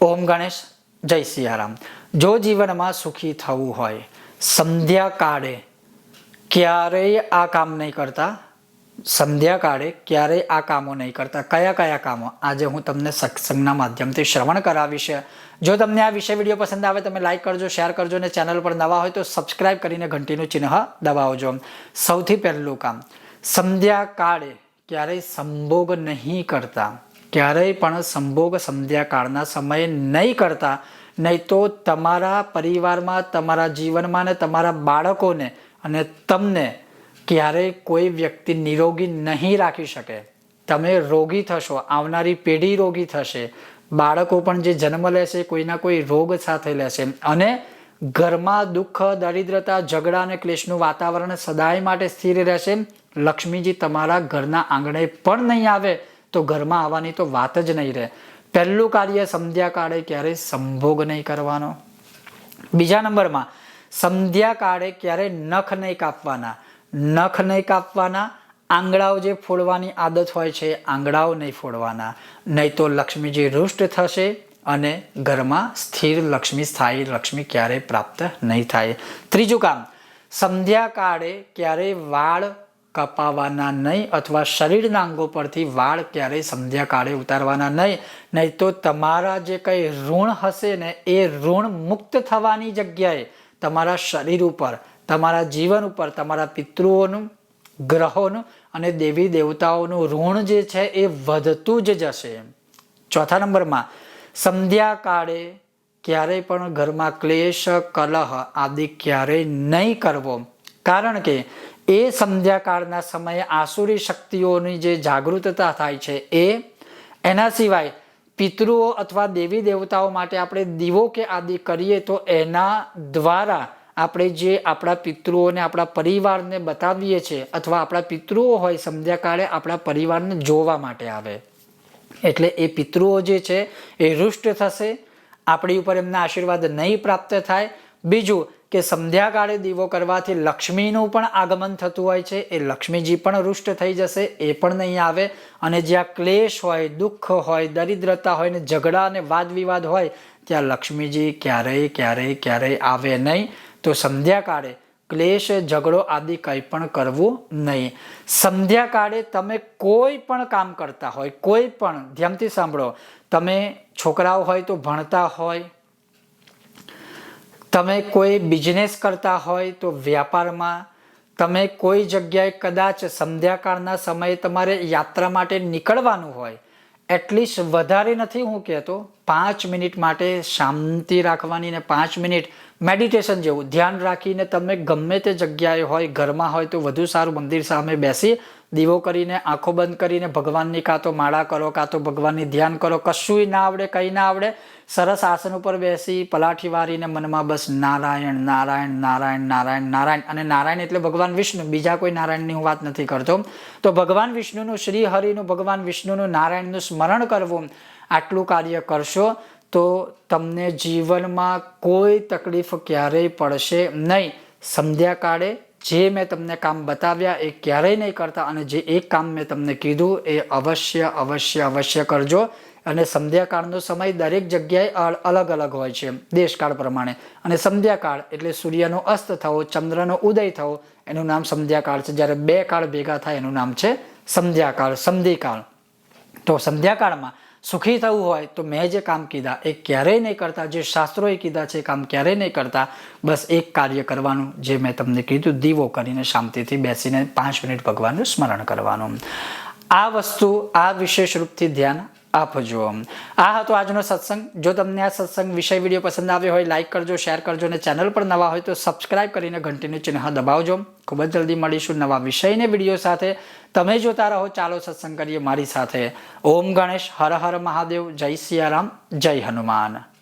ઓમ ગણેશ, જય સિયારામ. જો જીવનમાં સુખી થવું હોય સંધ્યા કાળે ક્યારેય આ કામ નહીં કરતા. સંધ્યા કાળે ક્યારેય આ કામો નહીં કરતા. કયા કયા કામો? આજે હું તમને સત્સંગના માધ્યમથી શ્રવણ કરાવીશ. જો તમને આ વિષય વીડિયો પસંદ આવે, તમે લાઈક કરજો શેર કરજો અને ચેનલ પર નવા હોય તો સબસ્ક્રાઇબ કરીને ઘંટીનું ચિહ્ન દબાવજો. સૌથી પહેલું કામ સંધ્યા કાળે ક્યારેય સંભોગ નહીં કરતા. ક્યારેય પણ સંભોગ સંધ્યા કાળના સમયે નહીં કરતા, નહીં તો તમારા પરિવારમાં, તમારા જીવનમાં ને તમારા બાળકોને અને તમને ક્યારેય કોઈ વ્યક્તિ નિરોગી નહીં રાખી શકે. તમે રોગી થશો, આવનારી પેઢી રોગી થશે. બાળકો પણ જે જન્મ લેશે કોઈના કોઈ રોગ સાથે લેશે. અને ઘરમાં દુઃખ, દરિદ્રતા, ઝઘડા અને ક્લેશનું વાતાવરણ સદાય માટે સ્થિર રહેશે. લક્ષ્મીજી તમારા ઘરના આંગણે પણ નહીં આવે. તો ઘરમાં આવવાની તો વાત જ નહીં રહે. પહેલું કાર્ય સંધ્યા કાળે ક્યારેય સંભોગ નહીં કરવાનો? બીજા નંબરમાં સંધ્યા કાળે ક્યારેય નખ નહીં કાપવાના? નખ નહીં કાપવાના, આંગળાઓ જે ફોડવાની આદત હોય છે, આંગળાઓ નહીં ફોડવાના. નહીં તો લક્ષ્મીજી રુષ્ટ થશે અને ઘરમાં સ્થિર લક્ષ્મી સ્થાયી લક્ષ્મી ક્યારેય પ્રાપ્ત નહીં થાય. ત્રીજું કામ સંધ્યા કાળે ક્યારેય વાળ કપાવાના નહીં અથવા શરીરના અંગો પરથી વાળ ક્યારેય સંધ્યા કાળે ઉતારવાના નહીં. નહીં તો તમારા જે કંઈ ઋણ હશે ને એ ઋણ મુક્ત થવાની જગ્યાએ તમારા શરીર ઉપર, તમારા જીવન ઉપર, તમારા પિતૃઓનું, ગ્રહોનું અને દેવી દેવતાઓનું ઋણ જે છે એ વધતું જ જશે. ચોથા નંબરમાં સંધ્યા કાળે ક્યારેય પણ ઘરમાં ક્લેશ, કલહ આદિ ક્યારેય નહીં કરવો. કારણ કે એ સંધ્યાકાળના સમયે આસુરી શક્તિઓની જે જાગૃતતા થાય છે એ એના સિવાય પિતૃઓ અથવા દેવી દેવતાઓ માટે આપણે દીવો કે આદિ કરીએ તો એના દ્વારા આપણે જે આપણા પિતૃઓને, આપણા પરિવારને બતાવીએ છીએ અથવા આપણા પિતૃઓ હોય સંધ્યાકાળે આપણા પરિવારને જોવા માટે આવે. એટલે એ પિતૃઓ જે છે એ રુષ્ટ થશે, આપણી ઉપર એમના આશીર્વાદ નહીં પ્રાપ્ત થાય. બીજું કે સંધ્યાકાળે દીવો કરવાથી લક્ષ્મીનું પણ આગમન થતું હોય છે. એ લક્ષ્મીજી પણ રુષ્ટ થઈ જશે, એ પણ નહીં આવે. અને જ્યાં ક્લેશ હોય, દુઃખ હોય, દરિદ્રતા હોય ને ઝઘડા અને વાદ વિવાદ હોય, ત્યાં લક્ષ્મીજી ક્યારેય ક્યારેય ક્યારેય આવે નહીં. તો સંધ્યાકાળે ક્લેશ, ઝઘડો આદિ કંઈ પણ કરવું નહીં. સંધ્યાકાળે તમે કોઈ પણ કામ કરતા હોય, કોઈ પણ, ધ્યાનથી સાંભળો, તમે છોકરાઓ હોય તો ભણતા હોય તમે કોઈ બિઝનેસ કરતા હોય તો વ્યાપારમાં તમે કોઈ જગ્યાએ કદાચ સંધ્યાકાળના સમયે તમારે યાત્રા માટે નીકળવાનું હોય, એટલીસ્ટ વધારે નથી હું કહેતો, પાંચ મિનિટ માટે શાંતિ રાખવાની ને પાંચ મિનિટ મેડિટેશન જેવું. ધ્યાન રાખીને તમે ગમે તે જગ્યાએ હોય, ઘરમાં હોય તો વધુ સારું મંદિર સામે બેસી દીવો કરીને, આંખો બંધ કરીને ભગવાનની કાં તો માળા કરો, કાં તો ભગવાનની ધ્યાન કરો, કશુંય ના આવડે, કંઈ ના આવડે, સરસ આસન ઉપર બેસી પલાઠી વારીને મનમાં બસ નારાયણ નારાયણ નારાયણ નારાયણ નારાયણ અને નારાયણ એટલે ભગવાન વિષ્ણુ. બીજા કોઈ નારાયણની હું વાત નથી કરતો. તો ભગવાન વિષ્ણુનું શ્રી હરિનું ભગવાન વિષ્ણુનું, નારાયણનું સ્મરણ કરવું, આટલું કાર્ય કરશો તો તમને જીવનમાં કોઈ તકલીફ ક્યારેય પડશે નહીં. સંધ્યાકાળે જે મેં તમને કામ બતાવ્યા એ ક્યારેય નહીં કરતા અને જે એક કામ મેં તમને કીધું એ અવશ્ય અવશ્ય અવશ્ય કરજો. અને સંધ્યાકાળનો સમય દરેક જગ્યાએ અલગ અલગ હોય છે, દેશકાળ પ્રમાણે. અને સંધ્યાકાળ એટલે સૂર્યનો અસ્ત થવો, ચંદ્રનો ઉદય થવો, એનું નામ સંધ્યાકાળ છે. જ્યારે બે કાળ ભેગા થાય એનું નામ છે સંધ્યાકાળ, સંધિકાળ. તો સંધ્યાકાળમાં સુખી થવું હોય તો મેં જે કામ કીધા એ ક્યારેય નહીં કરતા, જે શાસ્ત્રોએ કીધા છે કામ ક્યારેય નહીં કરતા. બસ એક કાર્ય કરવાનું જે મેં તમને કીધું, દીવો કરીને શાંતિથી બેસીને પાંચ મિનિટ ભગવાનનું સ્મરણ કરવાનું. આ વસ્તુ આ વિશેષ રૂપથી ધ્યાન આપજો. આ હતો આજનો સત્સંગ. જો તમને આ સત્સંગ વિષય વીડિયો પસંદ આવ્યો હોય લાઇક કરજો શેર કરજો અને ચેનલ પર નવા હોય તો સબસ્ક્રાઇબ કરીને ઘંટીનું ચિહ્ન દબાવજો. ખૂબ જ જલ્દી મળીશું નવા વિષયને વીડિયો સાથે. તમે જોતા રહો, ચાલો સત્સંગ કરીએ મારી સાથે. ઓમ ગણેશ, હર હર મહાદેવ, જય સિયારામ, જય હનુમાન.